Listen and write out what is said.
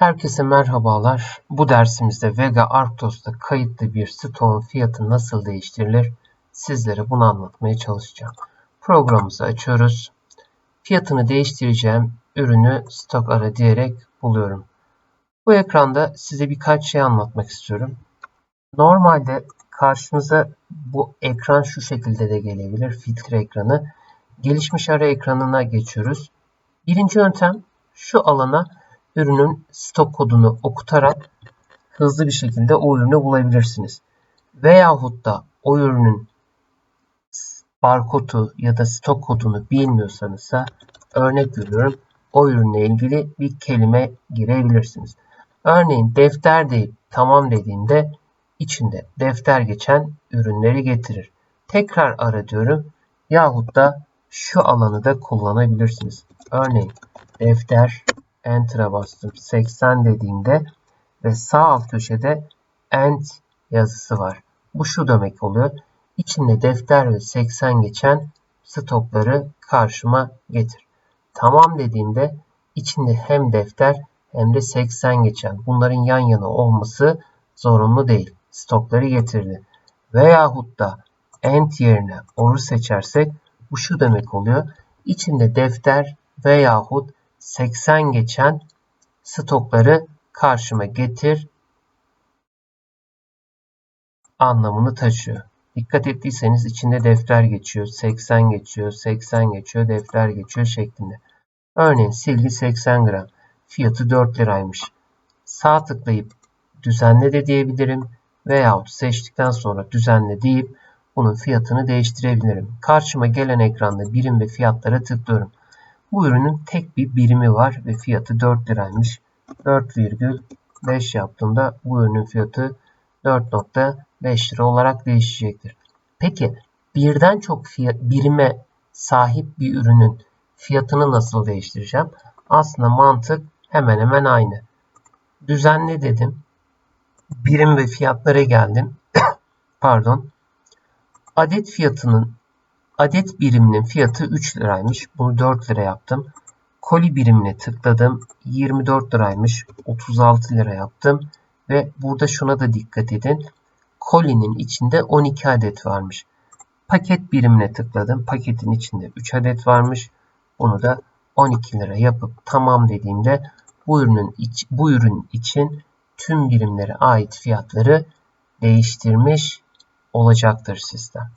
Herkese merhabalar. Bu dersimizde Vega Arctos'ta kayıtlı bir stoğun fiyatı nasıl değiştirilir? Sizlere bunu anlatmaya çalışacağım. Programımızı açıyoruz. Fiyatını değiştireceğim ürünü stok ara diyerek buluyorum. Bu ekranda size birkaç şey anlatmak istiyorum. Normalde karşımıza bu ekran şu şekilde de gelebilir. Filtre ekranı. Gelişmiş ara ekranına geçiyoruz. Birinci yöntem şu alana ürünün stok kodunu okutarak hızlı bir şekilde o ürünü bulabilirsiniz. Veyahut da o ürünün barkodu ya da stok kodunu bilmiyorsanız da örnek veriyorum o ürünle ilgili bir kelime girebilirsiniz. Örneğin defter deyip tamam dediğinde içinde defter geçen ürünleri getirir. Tekrar ara diyorum yahut da şu alanı da kullanabilirsiniz. Örneğin defter Enter'a bastım. 80 dediğimde ve sağ alt köşede End yazısı var. Bu şu demek oluyor. İçinde defter ve 80 geçen stokları karşıma getir. Tamam dediğimde içinde hem defter hem de 80 geçen bunların yan yana olması zorunlu değil. Stokları getirdi. Veyahut da end yerine or'u seçersek bu şu demek oluyor. İçinde defter veyahut 80 geçen stokları karşıma getir anlamını taşıyor. Dikkat ettiyseniz içinde defter geçiyor, 80 geçiyor, 80 geçiyor, defter geçiyor şeklinde. Örneğin silgi 80 gram. Fiyatı 4 liraymış. Sağ tıklayıp düzenle de diyebilirim. Veyahut seçtikten sonra düzenle deyip bunun fiyatını değiştirebilirim. Karşıma gelen ekranda birim ve fiyatlara tıklıyorum. Bu ürünün tek bir birimi var ve fiyatı 4 liraymış. 4,5 yaptığımda bu ürünün fiyatı 4.5 lira olarak değişecektir. Peki birden çok fiyat, birime sahip bir ürünün fiyatını nasıl değiştireceğim? Aslında mantık hemen hemen aynı. Düzenle dedim. Birim ve fiyatlara geldim. Pardon. Adet fiyatının Adet biriminin fiyatı 3 liraymış. Bunu 4 lira yaptım. Koli birimine tıkladım. 24 liraymış. 36 lira yaptım. Ve burada şuna da dikkat edin. Kolinin içinde 12 adet varmış. Paket birimine tıkladım. Paketin içinde 3 adet varmış. Bunu da 12 lira yapıp tamam dediğimde bu ürünün iç, bu ürün için tüm birimlere ait fiyatları değiştirmiş olacaktır sistem.